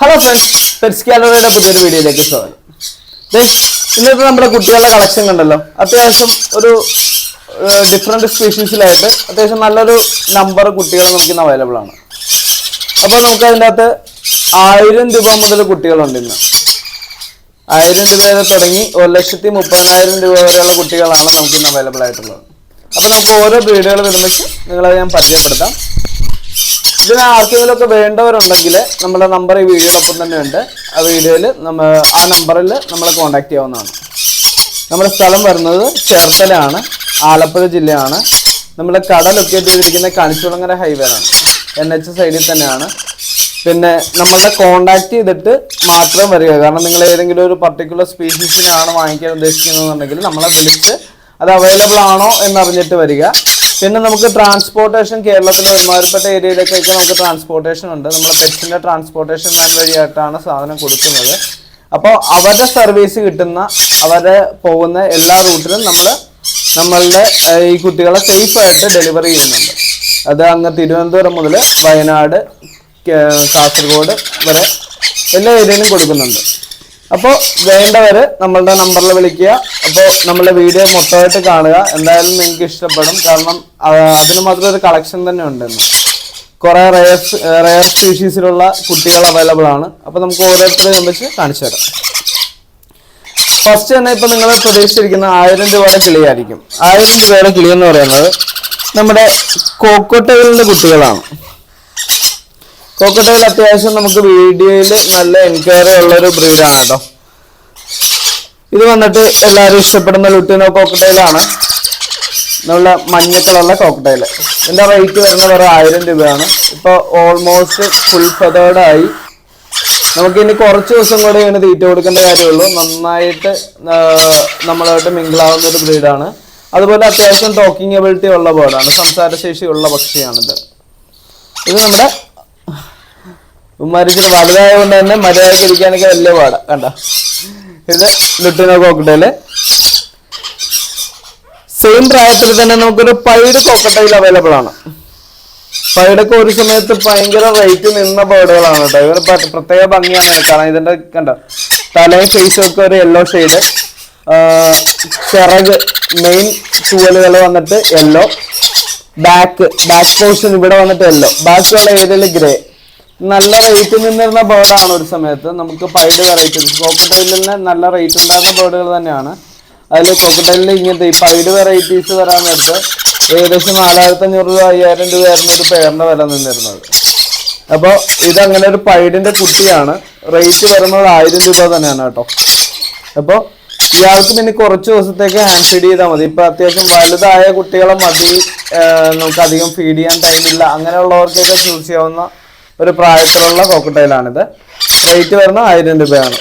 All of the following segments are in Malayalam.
ഹലോ ഫ്രണ്ട്സ് പെറ്റ്സ് ഗാലറിയുടെ പുതിയൊരു വീഡിയോയിലേക്ക് സ്വാഗതം. ഇന്നത്തെ നമ്മുടെ കുട്ടികളുടെ കളക്ഷൻ കണ്ടല്ലോ. അത്യാവശ്യം ഒരു ഡിഫറെന്റ് സ്പീഷീസിലായിട്ട് അത്യാവശ്യം നല്ലൊരു നമ്പർ കുട്ടികൾ നമുക്ക് ഇന്ന് അവൈലബിൾ ആണ്. അപ്പോൾ നമുക്ക് അതിന്റെ അകത്ത് ആയിരം രൂപ മുതൽ കുട്ടികളുണ്ട് ഇന്ന്. ആയിരം രൂപ വരെ തുടങ്ങി ഒരു ലക്ഷത്തി മുപ്പതിനായിരം രൂപ വരെയുള്ള കുട്ടികളാണ് നമുക്ക് ഇന്ന് അവൈലബിൾ ആയിട്ടുള്ളത്. അപ്പോൾ നമുക്ക് ഓരോ വീഡിയോകൾ വരുമ്പോൾ നിങ്ങളെ ഞാൻ പരിചയപ്പെടുത്താം. ഇതിന് ആർക്കെങ്കിലുമൊക്കെ വേണ്ടവരുണ്ടെങ്കിൽ നമ്മുടെ നമ്പർ ഈ വീഡിയോടൊപ്പം തന്നെ ഉണ്ട് ആ വീഡിയോയിൽ നമ്മൾ ആ നമ്പറിൽ നമ്മളെ കോൺടാക്ട് ചെയ്യാവുന്നതാണ്. നമ്മുടെ സ്ഥലം വരുന്നത് ചേർത്തലയാണ് ആലപ്പുഴ ജില്ലയാണ്. നമ്മുടെ കട ലൊക്കേറ്റ് ചെയ്തിരിക്കുന്ന കണിച്ചുളങ്ങര ഹൈവേ ആണ്. എൻ എച്ച് സൈഡിൽ തന്നെയാണ്. പിന്നെ നമ്മളെ കോണ്ടാക്ട് ചെയ്തിട്ട് മാത്രം വരിക. കാരണം നിങ്ങൾ ഏതെങ്കിലും ഒരു പർട്ടിക്കുലർ സ്പീഷീസിനാണ് വാങ്ങിക്കാൻ ഉദ്ദേശിക്കുന്നതെന്നുണ്ടെങ്കിൽ നമ്മളെ വിളിച്ച് അത് അവൈലബിൾ ആണോ എന്നറിഞ്ഞിട്ട് വരിക. പിന്നെ നമുക്ക് ട്രാൻസ്പോർട്ടേഷൻ കേരളത്തിൽ ഒരുമാതിരിപ്പെട്ട ഏരിയയിലേക്കൊക്കെ നമുക്ക് ട്രാൻസ്പോർട്ടേഷൻ ഉണ്ട്. നമ്മൾ പെറ്റ്സിന്റെ ട്രാൻസ്പോർട്ടേഷൻ വാൻ വഴിയായിട്ടാണ് സാധനം കൊടുക്കുന്നത്. അപ്പോൾ അവരുടെ സർവീസ് കിട്ടുന്ന അവരെ പോകുന്ന എല്ലാ റൂട്ടിലും നമ്മൾ നമ്മളുടെ ഈ കുട്ടികളെ സേഫ് ആയിട്ട് ഡെലിവറി ചെയ്യുന്നുണ്ട്. അത് അങ്ങ് തിരുവനന്തപുരം മുതൽ വയനാട് കാസർഗോഡ് വരെ എല്ലാ ഏരിയയിലും കൊടുക്കുന്നുണ്ട്. അപ്പോൾ വേണ്ടവർ നമ്മളുടെ നമ്പറിൽ വിളിക്കുക. അപ്പോ നമ്മളുടെ വീഡിയോ മൊത്തമായിട്ട് കാണുക. എന്തായാലും നിങ്ങൾക്ക് ഇഷ്ടപ്പെടും. കാരണം അതിന് മാത്രം ഒരു കളക്ഷൻ തന്നെ ഉണ്ടെന്ന്. കുറെ റയർ റയർ സ്പീഷീസിലുള്ള കുട്ടികൾ അവൈലബിൾ ആണ്. അപ്പോൾ നമുക്ക് ഓരോരുത്തരെയും വെച്ച് കാണിച്ചു തരാം. ഫസ്റ്റ് തന്നെ ഇപ്പൊ നിങ്ങൾ പ്രതീക്ഷിച്ചിരിക്കുന്ന ആയിരം രൂപയുടെ കിളിയായിരിക്കും. ആയിരം രൂപയുടെ കിളി എന്ന് പറയുന്നത് നമ്മുടെ കോക്കോട്ടകളിലെ കുട്ടികളാണ്. കോക്കോട്ടയിൽ അത്യാവശ്യം നമുക്ക് വീഡിയോയിൽ നല്ല എൻക്വയറി ഉള്ള ഒരു ബ്രീഡാണ് കേട്ടോ ഇത് വന്നിട്ട് എല്ലാവരും ഇഷ്ടപ്പെടുന്ന ലുട്ടിനോ കോക്കട്ടയിലാണ്. നല്ല മഞ്ഞ കളറുള്ള കോക്കട്ടയിൽ ഇതിന്റെ റേറ്റ് വരുന്നത് വെറും ആയിരം രൂപയാണ്. ഇപ്പോൾ ഓൾമോസ്റ്റ് ഫുൾ ഫെതേഡായി നമുക്ക് ഇനി കുറച്ച് ദിവസം കൂടെ ഇങ്ങനെ തീറ്റ കൊടുക്കേണ്ട കാര്യമുള്ളൂ. നന്നായിട്ട് നമ്മളായിട്ട് മിങ്കിളാവുന്ന ഒരു ബ്രീഡാണ് അതുപോലെ അത്യാവശ്യം ടോക്കിംഗ് എബിലിറ്റി ഉള്ള ബേർഡാണ് സംസാരശേഷിയുള്ള പക്ഷിയാണിത്. ഇത് നമ്മുടെ ഉമ്മാരിച്ചിട്ട് വലുതായതുകൊണ്ട് തന്നെ മര്യാദയ്ക്ക് ഇരിക്കാനൊക്കെ വലിയ പാടാ. കണ്ട? ഇത് ലുട്ടിനോ കോക്കട്ടയിൽ സെയിം പ്രായത്തിൽ തന്നെ നമുക്കൊരു പൈഡ് കോക്കട്ടയിൽ അവൈലബിൾ ആണ്. പൈഡൊക്കെ ഒരു സമയത്ത് ഭയങ്കര റേറ്റ് നിന്ന ബേർഡുകളാണ് കേട്ടോ. ഇവർ പ്രത്യേക ഭംഗിയാണ്. കാരണം ഇതിന്റെ കണ്ടോ? തലയും ഫേസും ഒക്കെ ഒരു യെല്ലോ ഷെയ്ഡ് ചിറക് മെയിൻ ചുവലുകൾ വന്നിട്ട് യെല്ലോ ബാക്ക് ബാക്ക് പോർഷൻ ഇവിടെ വന്നിട്ട് യെല്ലോ ബാക്കിയുള്ള ഏരിയയിൽ ഗ്രേ നല്ല റേറ്റ് നിന്നിരുന്ന ബേർഡാണ് ഒരു സമയത്ത്. നമുക്ക് പൈഡ് വെറൈറ്റീസ് കോക്കട്ടൈലിന് നല്ല റേറ്റ് ഉണ്ടായിരുന്ന ബേർഡുകൾ തന്നെയാണ്. അതിൽ കോക്കട്ടൈലിൽ ഇങ്ങനത്തെ ഈ പൈഡ് വെറൈറ്റീസ് വരാൻ നേരത്ത് ഏകദേശം നാലായിരത്തി അഞ്ഞൂറ് രൂപ അയ്യായിരം രൂപയായിരുന്നു ഒരു പേരിന്റെ വില നിന്നിരുന്നത്. അപ്പോൾ ഇത് അങ്ങനെ ഒരു പൈഡിന്റെ കുട്ടിയാണ്. റേറ്റ് വരുന്നത് ആയിരം രൂപ തന്നെയാണ് കേട്ടോ. അപ്പോൾ ഇയാൾക്ക് പിന്നെ കുറച്ച് ദിവസത്തേക്ക് ഹാൻഡ് ഫീഡ് ചെയ്താൽ മതി. ഇപ്പൊ അത്യാവശ്യം വലുതായ കുട്ടികളെ മതി. നമുക്ക് അധികം ഫീഡ് ചെയ്യാൻ ടൈമില്ല അങ്ങനെയുള്ളവർക്കൊക്കെ ചൂസ് ചെയ്യാവുന്ന ഒരു പ്രായത്തിലുള്ള കോക്കട്ടയിലാണിത് റേറ്റ് വരുന്നത് ആയിരം രൂപയാണ്.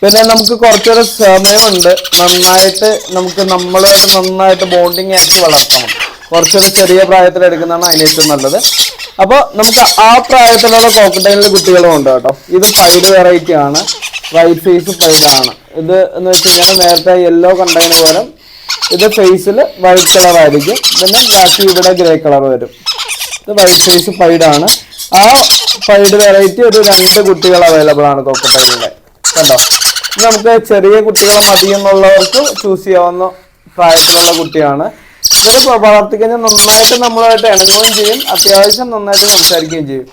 പിന്നെ നമുക്ക് കുറച്ചൊരു സമയമുണ്ട് നന്നായിട്ട് നമുക്ക് നമ്മളായിട്ട് നന്നായിട്ട് ബോണ്ടിങ് ആക്കി വളർത്തണം. കുറച്ചൊരു ചെറിയ പ്രായത്തിൽ എടുക്കുന്നതാണ് അതിന് ഏറ്റവും നല്ലത്. അപ്പോൾ നമുക്ക് ആ പ്രായത്തിലുള്ള കോക്കട്ടൈലിലെ കുട്ടികളും ഉണ്ട് കേട്ടോ. ഇത് പൈഡ് വെറൈറ്റി ആണ്. വൈറ്റ് ഫേസ് പൈഡാണ് ഇത് എന്ന് വെച്ച് കഴിഞ്ഞാൽ നേരത്തെ യെല്ലോ കണ്ടതിന് പകരം ഇത് ഫേസിൽ വൈറ്റ് കളർ ആയിരിക്കും. പിന്നെ ബാക്കി ഇവിടെ ഗ്രേ കളർ വരും. ഇത് വൈറ്റ് ഫേസ് പൈഡാണ് ആ ഫൈഡ് വെറൈറ്റി ഒരു രണ്ട് കുട്ടികൾ അവൈലബിൾ ആണ് കോക്കട്ടൈലിന്റെ കണ്ടോ? നമുക്ക് ചെറിയ കുട്ടികളെ മതി എന്നുള്ളവർക്ക് ചൂസ് ചെയ്യാവുന്ന പ്രായത്തിലുള്ള കുട്ടിയാണ്. ഇതിന് വളർത്തിക്കഴിഞ്ഞാൽ നന്നായിട്ട് നമ്മളായിട്ട് ഇണങ്ങുകയും ചെയ്യും അത്യാവശ്യം നന്നായിട്ട് സംസാരിക്കുകയും ചെയ്യും.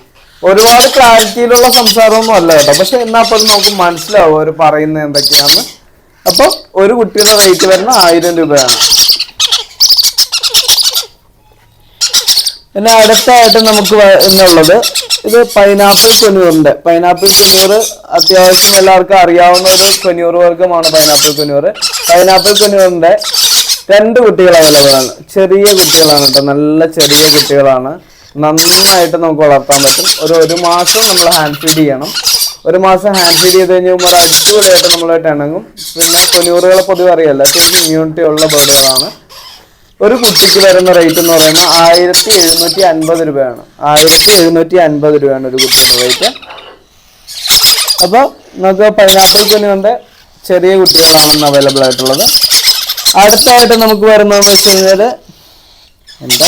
ഒരുപാട് ക്ലാരിറ്റിയിലുള്ള സംസാരമൊന്നും അല്ല കേട്ടോ. പക്ഷെ എന്നാൽ പോലും നമുക്ക് മനസ്സിലാവും അവർ പറയുന്നത് എന്തൊക്കെയാണെന്ന് അപ്പോൾ ഒരു കുട്ടിയുടെ റേറ്റ് വരുന്ന ആയിരം രൂപയാണ്. പിന്നെ അടുത്തായിട്ട് നമുക്ക് എന്നുള്ളത് ഇത് പൈനാപ്പിൾ കൊനൂറിന്റെ പൈനാപ്പിൾ കൊനൂർ അത്യാവശ്യം എല്ലാവർക്കും അറിയാവുന്ന ഒരു കൊനൂർ വർഗമാണ് പൈനാപ്പിൾ കൊനൂർ പൈനാപ്പിൾ കൊനൂറിന്റെ രണ്ട് ആണ്. ചെറിയ കുട്ടികളാണ് കേട്ടോ. നല്ല ചെറിയ കുട്ടികളാണ്. നന്നായിട്ട് നമുക്ക് വളർത്താൻ പറ്റും. ഒരു ഒരു മാസം നമ്മൾ ഹാൻഡ് ഫീഡ് ചെയ്യണം. ഒരു മാസം ഹാൻഡ് ഫീഡ് ചെയ്ത് കഴിഞ്ഞാൽ ഒരു അടിപൊളിയായിട്ട് നമ്മളായിട്ട് ഇണങ്ങും. പിന്നെ കൊനൂറുകളെ പൊതുവെ അറിയാലോ അത്യാവശ്യം ഇമ്മ്യൂണിറ്റി ഉള്ള ബേർഡുകളാണ് ഒരു കുട്ടിക്ക് വരുന്ന റേറ്റ് എന്ന് പറയുന്നത് ആയിരത്തി എഴുന്നൂറ്റി അൻപത് രൂപയാണ്. ആയിരത്തി എഴുന്നൂറ്റി അൻപത് രൂപയാണ് ഒരു കുട്ടിയുടെ റേറ്റ് അപ്പോൾ നമുക്ക് പൈനാപ്പിൾ ഉണ്ട് ചെറിയ കുട്ടികളാണ് ഇന്ന് അവൈലബിൾ ആയിട്ടുള്ളത്. അടുത്തായിട്ട് നമുക്ക് വരുന്നതെന്ന് വെച്ച് കഴിഞ്ഞാൽ എന്താ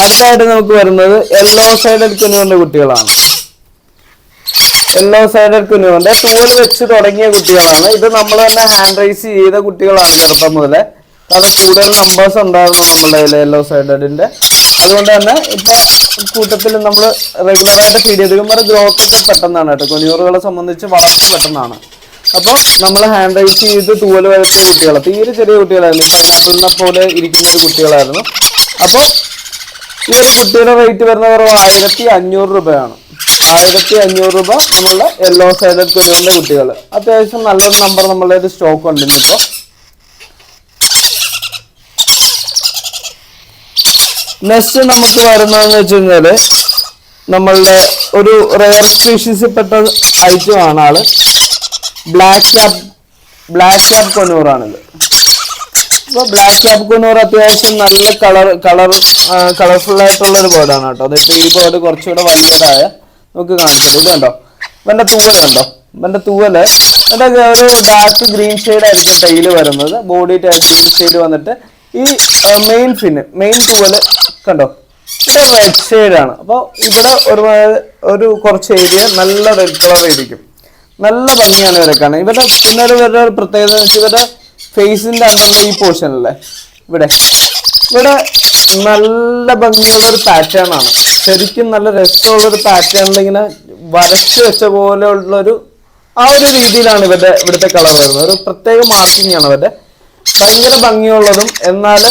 അടുത്തായിട്ട് നമുക്ക് വരുന്നത് യെല്ലോ സൈഡ് കുഞ്ഞുകൊണ്ട് കുട്ടികളാണ്. യെല്ലോ സൈഡഡ് കുഞ്ഞുകൊണ്ട് തോൽ വെച്ച് തുടങ്ങിയ കുട്ടികളാണ്. ഇത് നമ്മൾ തന്നെ ഹാൻഡ് റൈസ് ചെയ്ത കുട്ടികളാണ് ചെറുപ്പം മുതലേ. കാരണം കൂടുതൽ നമ്പേഴ്സ് ഉണ്ടായിരുന്നു നമ്മുടെ യെല്ലോ സൈഡഡിന്റെ അതുകൊണ്ട് തന്നെ ഇപ്പൊ കൂട്ടത്തിൽ നമ്മൾ റെഗുലർ ആയിട്ട് ഫീഡ് ചെയ്ത് ഇവന്മാരുടെ ഗ്രോത്ത് ഒക്കെ പെട്ടെന്നാണ് കേട്ടോ. കൊനിയൂറുകളെ സംബന്ധിച്ച് വളർച്ച പെട്ടെന്നാണ്. അപ്പോൾ നമ്മൾ ഹാൻഡ് റൈസ് ചെയ്ത് തൂവൽ വരുന്ന കുട്ടികൾ തീരെ ചെറിയ കുട്ടികളായിരുന്നു. പൈനാപ്പിളിനെ പോലെ ഇരിക്കുന്ന ഒരു കുട്ടികളായിരുന്നു. അപ്പോൾ ഈ ഒരു കുട്ടിയുടെ റേറ്റ് വരുന്ന കുറവ് ആയിരത്തി അഞ്ഞൂറ് രൂപയാണ്. ആയിരത്തി അഞ്ഞൂറ് രൂപ നമ്മളുടെ യെല്ലോ സൈഡഡ് കുരുവിന്റെ കുട്ടികൾ അത്യാവശ്യം നല്ലൊരു നമ്പർ നമ്മളുടെ സ്റ്റോക്ക് ഉണ്ട് ഇന്നിപ്പോ നെക്സ്റ്റ് നമുക്ക് വരുന്നതെന്ന് വെച്ച് കഴിഞ്ഞാൽ നമ്മളുടെ ഒരു റെയർ സ്പീഷീസിൽ പെട്ട ഐറ്റം ആണ് ആൾ. ബ്ലാക്ക് ക്യാപ് ബ്ലാക്ക് ക്യാപ് കൊന്നൂറാണിത് അപ്പൊ ബ്ലാക്ക് ക്യാപ് കൊനൂർ അത്യാവശ്യം നല്ല കളർ കളർ കളർഫുൾ ആയിട്ടുള്ള ഒരു ബേർഡാണ് കേട്ടോ. അതായത് ഈ ബേർഡ് കുറച്ചുകൂടെ വലുതായ നമുക്ക് കാണിക്കാം ഇത് കണ്ടോ? ഇവന്റെ തൂവൽ കണ്ടോ? ഇവന്റെ തൂവൽ ഇവന്റെ ഒരു ഡാർക്ക് ഗ്രീൻ ഷെയ്ഡ് ആയിരിക്കും ടൈൽ വരുന്നത്. ബോഡി ഗ്രീൻ ഷെയ്ഡ് വന്നിട്ട് ഈ മെയിൻ ഫിന് മെയിൻ പോലെ കണ്ടോ? ഇത് റെഡ് ആണ്. അപ്പോൾ ഇവിടെ ഒരു ഒരു കുറച്ച് ഏരിയ നല്ല റെഡ് കളർ ആയിരിക്കും. നല്ല ഭംഗിയാണ് ഇവരെ കാണാൻ. ഇവരുടെ പിന്നെ ഇവരുടെ ഒരു പ്രത്യേകത എന്ന് വെച്ചാൽ ഇവരുടെ ഫേസിന്റെ അണ്ടറിൽ ഈ പോർഷൻ അല്ലേ ഇവിടെ. ഇവിടെ നല്ല ഭംഗിയുള്ള ഒരു പാറ്റേൺ ആണ്. ശരിക്കും നല്ല രസമുള്ള ഒരു പാറ്റേണിൽ ഇങ്ങനെ വരച്ച് വെച്ച പോലെയുള്ളൊരു ആ ഒരു രീതിയിലാണ് ഇവരുടെ ഇവിടുത്തെ കളർ വരുന്നത്. ഒരു പ്രത്യേക മാർക്കിംഗ് ആണ് ഇവരുടെ. ഭയങ്കര ഭംഗിയുള്ളതും എന്നാൽ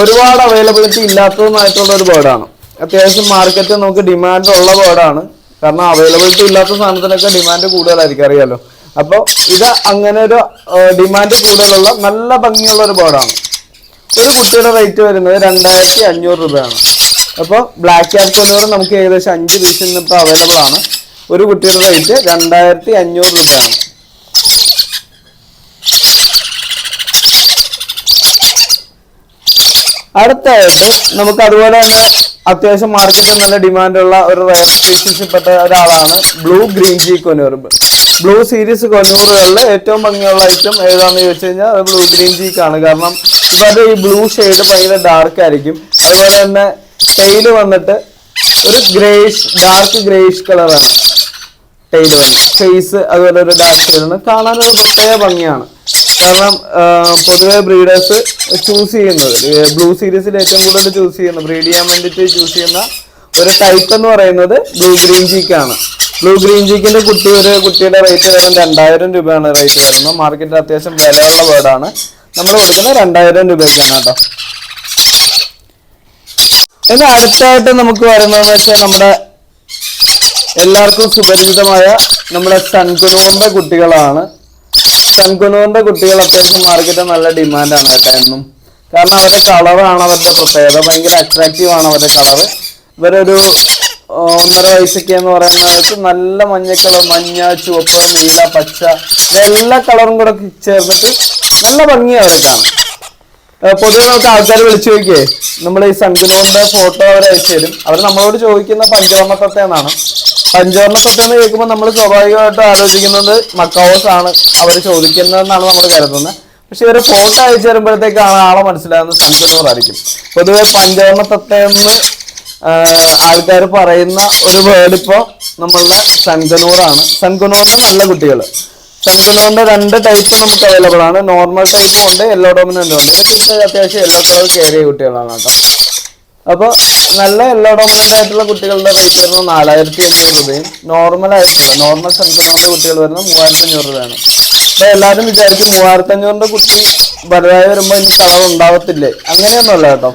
ഒരുപാട് അവൈലബിലിറ്റി ഇല്ലാത്തതുമായിട്ടുള്ള ഒരു ബേർഡാണ് അത്യാവശ്യം മാർക്കറ്റിൽ നമുക്ക് ഡിമാൻഡ് ഉള്ള ബേർഡാണ് കാരണം അവൈലബിലിറ്റി ഇല്ലാത്ത സാധനത്തിനൊക്കെ ഡിമാൻഡ് കൂടുതലായിരിക്കും അറിയാലോ. അപ്പോൾ ഇത് അങ്ങനെ ഒരു ഡിമാൻഡ് കൂടുതലുള്ള നല്ല ഭംഗിയുള്ള ഒരു ബേർഡാണ് ഒരു കുട്ടിയുടെ റേറ്റ് വരുന്നത് രണ്ടായിരത്തി അഞ്ഞൂറ് രൂപയാണ്. അപ്പോൾ ബ്ലാക്ക് ക്യാപ് കൊന്നൂറ് നമുക്ക് ഏകദേശം അഞ്ച് പീസിൽ നിന്ന് ഇപ്പോൾ അവൈലബിൾ ആണ്. ഒരു കുട്ടിയുടെ റേറ്റ് രണ്ടായിരത്തി അഞ്ഞൂറ് രൂപയാണ്. അടുത്തായിട്ട് നമുക്ക് അതുപോലെ തന്നെ അത്യാവശ്യം മാർക്കറ്റിൽ നല്ല ഡിമാൻഡുള്ള ഒരു റയർ സ്പീഷീസിൽപ്പെട്ട ഒരാളാണ് ബ്ലൂ ഗ്രീൻ ജി കൊനൂർബ് ബ്ലൂ സീരീസ് കൊനൂറുകളിൽ ഏറ്റവും ഭംഗിയുള്ള ഐറ്റം ഏതാണെന്ന് ചോദിച്ചു കഴിഞ്ഞാൽ അത് ബ്ലൂ ഗ്രീൻ ജീക്കാണ് കാരണം ഇവരുടെ ഈ ബ്ലൂ ഷെയ്ഡ് ഭയങ്കര ഡാർക്ക് ആയിരിക്കും. അതുപോലെ തന്നെ ടെയിൽ വന്നിട്ട് ഒരു ഗ്രേഷ് ഡാർക്ക് ഗ്രേഷ് കളറാണ് ടൈൽ വന്ന്. ഫേസ് അതുപോലെ ഒരു ഡാർക്ക് ഷെയ്ഡാണ് കാണാനൊരു പ്രത്യേക ഭംഗിയാണ്. കാരണം പൊതുവെ ബ്രീഡേഴ്സ് ചൂസ് ചെയ്യുന്നത്. ബ്ലൂ സീരീസിൽ ഏറ്റവും കൂടുതൽ ചൂസ് ചെയ്യുന്നത് ബ്രീഡ് ചെയ്യാൻ വേണ്ടിയിട്ട് ചൂസ് ചെയ്യുന്ന ഒരു ടൈപ്പ് എന്ന് പറയുന്നത് ബ്ലൂ ഗ്രീൻ ചീക്കാണ് ബ്ലൂ ഗ്രീൻ ചീക്കിന്റെ കുട്ടി ഒരു കുട്ടിയുടെ റേറ്റ് വരുന്നത് രണ്ടായിരം രൂപയാണ് റേറ്റ് വരുന്നത്. മാർക്കറ്റിൽ അത്യാവശ്യം വിലയുള്ള വേർഡാണ് നമ്മൾ കൊടുക്കുന്നത് രണ്ടായിരം രൂപയ്ക്കാണ് കേട്ടോ. ഇനി അടുത്തായിട്ട് നമുക്ക് വരുന്നതെന്ന് വെച്ചാൽ നമ്മുടെ എല്ലാവർക്കും സുപരിചിതമായ നമ്മുടെ സൺകുനൂറിന്റെ കുട്ടികളാണ്. സൺകുനൂറിന്റെ കുട്ടികൾ അത്യാവശ്യം മാർക്കറ്റ് നല്ല ഡിമാൻഡാണ് കേട്ടോ എന്നും. കാരണം അവരുടെ കളറാണ് അവരുടെ പ്രത്യേകത. ഭയങ്കര അട്രാക്റ്റീവ് ആണ് അവരുടെ കളറ് ഇവരൊരു ഒന്നര വയസ്സൊക്കെ എന്ന് പറയുന്ന പറയുന്നത് നല്ല മഞ്ഞ കളർ മഞ്ഞ ചുവപ്പ് നീല പച്ച. എല്ലാ കളറും കൂടെ ചേർന്നിട്ട് നല്ല ഭംഗിയാണ് അവർ കാണാൻ. പൊതുവെ നമുക്ക് ആൾക്കാർ വിളിച്ചു നോക്കിയേ നമ്മൾ ഈ സൺകുനോറിന്റെ ഫോട്ടോ അവർ അയച്ചു തരും. അവർ നമ്മളോട് ചോദിക്കുന്ന പഞ്ചവർണ തത്ത എന്നാണ്. പഞ്ചവർണ എന്ന് കേൾക്കുമ്പോൾ നമ്മൾ സ്വാഭാവികമായിട്ട് ആലോചിക്കുന്നത് മക്കാവോസ് ആണ് അവർ ചോദിക്കുന്നതെന്നാണ് നമ്മൾ കരുതുന്നത്. പക്ഷെ ഇവർ ഫോട്ടോ അയച്ചു തരുമ്പോഴത്തേക്കാണ് ആളെ മനസ്സിലാകുന്നത് സൺകുനൂർ ആയിരിക്കും പൊതുവെ പഞ്ചവർണ തത്ത എന്ന് ആൾക്കാർ പറയുന്ന ഒരു വേർഡ് ഇപ്പോ നമ്മളുടെ സൺകുനൂറാണ് സൺകുനൂറിന്റെ നല്ല കുട്ടികൾ സൺകുനോറിന്റെ രണ്ട് ടൈപ്പ് നമുക്ക് അവൈലബിൾ ആണ്. നോർമൽ ടൈപ്പും ഉണ്ട് യെല്ലോ ഡോമിനന്റും ഉണ്ട്. ഇതൊക്കെ അത്യാവശ്യം യെല്ലോ കളർ കയറിയ കുട്ടികളാണ് കേട്ടോ. അപ്പോൾ നല്ല യെല്ലോ ഡോമിനന്റ് ആയിട്ടുള്ള കുട്ടികളുടെ റേറ്റ് വരുന്നത് നാലായിരത്തി അഞ്ഞൂറ് രൂപയും. നോർമൽ ആയിട്ടുള്ള നോർമൽ സൺകുനോറിന്റെ കുട്ടികൾ വരുന്നത് മൂവായിരത്തി അഞ്ഞൂറ് രൂപയാണ്. അപ്പോൾ എല്ലാവരും വിചാരിക്കും മൂവായിരത്തി അഞ്ഞൂറിന്റെ കുട്ടി വലുതായി വരുമ്പോൾ ഇനി കളർ ഉണ്ടാവത്തില്ലേ? അങ്ങനെയൊന്നുമല്ല കേട്ടോ.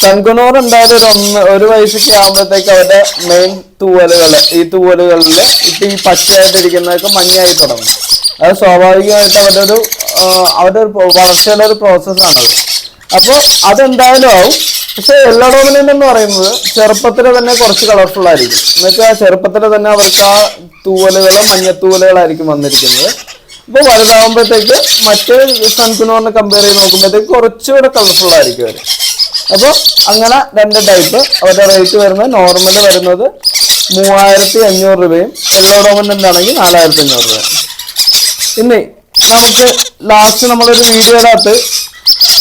സൺകുനോർ എന്തായാലും ഒരു ഒന്ന് ഒരു വയസ്സൊക്കെ ആകുമ്പോഴത്തേക്ക് അവരുടെ മെയിൻ തൂവലുകൾ ഈ തൂവലുകളിൽ ഇപ്പൊ ഈ പച്ചയായിട്ടിരിക്കുന്നതൊക്കെ മഞ്ഞയായി തുടങ്ങും. അത് സ്വാഭാവികമായിട്ട് അവരുടെ ഒരു അവരുടെ ഒരു വളർച്ചയുടെ ഒരു പ്രോസസ്സാണത് അപ്പോൾ അതെന്തായാലും ആവും. പക്ഷെ എല്ലാ ഡോമിനന്റ് എന്ന് പറയുന്നത് ചെറുപ്പത്തിൽ തന്നെ കുറച്ച് കളർഫുൾ ആയിരിക്കും. എന്നുവെച്ചാൽ ചെറുപ്പത്തിൽ തന്നെ അവർക്ക് ആ തൂവലുകൾ മഞ്ഞത്തൂവലുകളായിരിക്കും വന്നിരിക്കുന്നത്. ഇപ്പൊ വലുതാവുമ്പോഴത്തേക്ക് മറ്റേ സൺകുനോറിനെ കമ്പയർ ചെയ്ത് നോക്കുമ്പോഴത്തേക്ക് കുറച്ചുകൂടെ കളർഫുൾ ആയിരിക്കും അവർ അപ്പോൾ അങ്ങനെ രണ്ട് ടൈപ്പ് അവരുടെ റേറ്റ് വരുന്നത് നോർമൽ വരുന്നത് മൂവായിരത്തി അഞ്ഞൂറ് രൂപയും യെല്ലോ ഡോമിനന്റ് ആണെങ്കിൽ നാലായിരത്തി അഞ്ഞൂറ് രൂപയും. ഇനി നമുക്ക് ലാസ്റ്റ് നമ്മളൊരു വീഡിയോയിനകത്ത്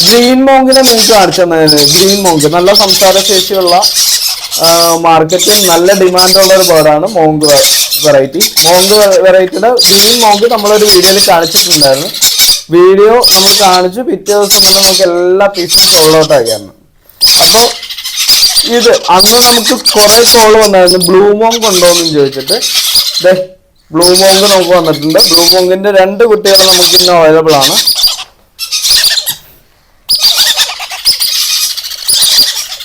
ഗ്രീൻ മോങ്കിനെ നിങ്ങൾക്ക് കാണിച്ചു തന്നതിന്. ഗ്രീൻ മോങ്ക് നല്ല സംസാര ശേഷിയുള്ള മാർക്കറ്റിൽ നല്ല ഡിമാൻഡുള്ള ഒരു ബേർഡാണ് മോങ്ക് വെറൈറ്റി മോങ്ക് വെറൈറ്റിയുടെ ഗ്രീൻ മോങ്ക് നമ്മളൊരു വീഡിയോയിൽ കാണിച്ചിട്ടുണ്ടായിരുന്നു. വീഡിയോ നമ്മൾ കാണിച്ചു പിറ്റേ ദിവസം തന്നെ നമുക്ക് എല്ലാ പീസും സോൾഡ് ഔട്ട് ആക്കിയായിരുന്നു. അപ്പോൾ ഇത് അന്ന് നമുക്ക് കുറെ കോൾ വന്നായിരുന്നു. ബ്ലൂ മോങ് ഉണ്ടോ ചോദിച്ചിട്ട്. ദേ ബ്ലൂ മോങ്ക് നമുക്ക് വന്നിട്ടുണ്ട്. ബ്ലൂ മോങ്കിന്റെ രണ്ട് കുട്ടികൾ നമുക്ക് ഇന്ന് അവൈലബിൾ ആണ്.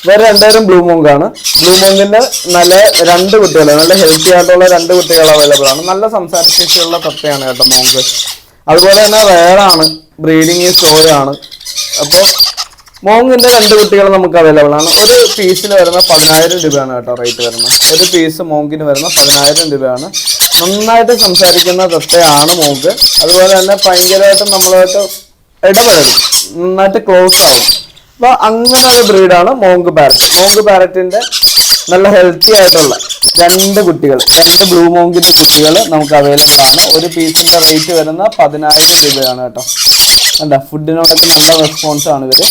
വേറെ രണ്ടുപേരും ബ്ലൂ ആണ്. ബ്ലൂ മോങ്കിന്റെ നല്ല രണ്ട് കുട്ടികൾ നല്ല ഹെൽത്തി ആയിട്ടുള്ള രണ്ട് കുട്ടികൾ അവൈലബിൾ ആണ്. നല്ല സംസാരശേഷിയുള്ള തത്തയാണ് കേട്ടോ മോങ്ക് അതുപോലെ തന്നെ റയറാണ് ബ്രീഡിങ് സ്ലോ ആണ്. അപ്പോൾ മോങ്ങിന്റെ രണ്ട് കുട്ടികൾ നമുക്ക് അവൈലബിൾ ആണ്. ഒരു പീസിന് വരുന്ന പതിനായിരം രൂപയാണ് കേട്ടോ റേറ്റ് വരുന്നത്. ഒരു പീസ് മോങ്കിന് വരുന്ന പതിനായിരം രൂപയാണ്. നന്നായിട്ട് സംസാരിക്കുന്ന തത്തയാണ് മോങ്ക്. അതുപോലെ തന്നെ ഭയങ്കരമായിട്ട് നമ്മളായിട്ട് ഇടപെടും നന്നായിട്ട് ക്ലോസ് ആണ് അപ്പൊ അങ്ങനെ ഒരു ബ്രീഡാണ് മോങ്ക് പാരറ്റ് മോങ്ക് പാരറ്റിന്റെ നല്ല ഹെൽത്തി ആയിട്ടുള്ള രണ്ട് കുട്ടികൾ രണ്ട് ബ്ലൂ മോങ്കിന്റെ കുട്ടികൾ നമുക്ക് അവൈലബിൾ ആണ്. ഒരു പീസിന്റെ റേറ്റ് വരുന്ന പതിനായിരം രൂപയാണ് കേട്ടോ. എന്താ ഫുഡിനോടൊക്കെ നല്ല റെസ്പോൺസ് ആണ് ഇവർ.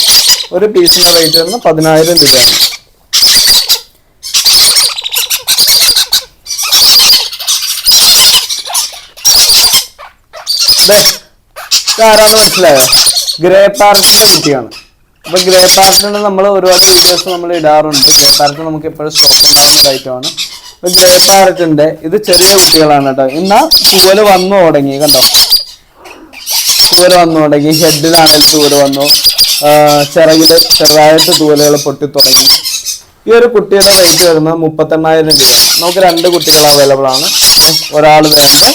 ഒരു പീസിന് റേറ്റ് വരുന്ന പതിനായിരം രൂപയാണ് ഇതാരാന്ന് മനസ്സിലായോ? ഗ്രേ പാരറ്റിന്റെ കുട്ടിയാണ്. അപ്പൊ ഗ്രേ പാരറ്റിന് നമ്മൾ ഒരുപാട് വീഡിയോസ് നമ്മൾ ഇടാറുണ്ട്. ഗ്രേ പാരറ്റ് നമുക്ക് എപ്പോഴും സ്റ്റോക്ക് ഉണ്ടാകുന്ന ഒരു ഐറ്റമാണ് അപ്പൊ ഗ്രേ പാരറ്റിന്റെ ഇത് ചെറിയ കുട്ടികളാണ് കേട്ടോ. എന്നാ തൂവൽ വന്നു തുടങ്ങി കണ്ടോ? തൂവൽ വന്നു തുടങ്ങി. ഹെഡിലാണെങ്കിൽ തൂവൽ വന്നു. ചിറകിൽ ചെറുതായിട്ട് തൂവലുകൾ പൊട്ടി തുടങ്ങി. ഈ ഒരു കുട്ടിയുടെ റേറ്റ് വരുന്നത് മുപ്പത്തെണ്ണായിരം രൂപ നമുക്ക് രണ്ട് കുട്ടികൾ അവൈലബിൾ ആണ്. ഒരാൾ വരുന്നു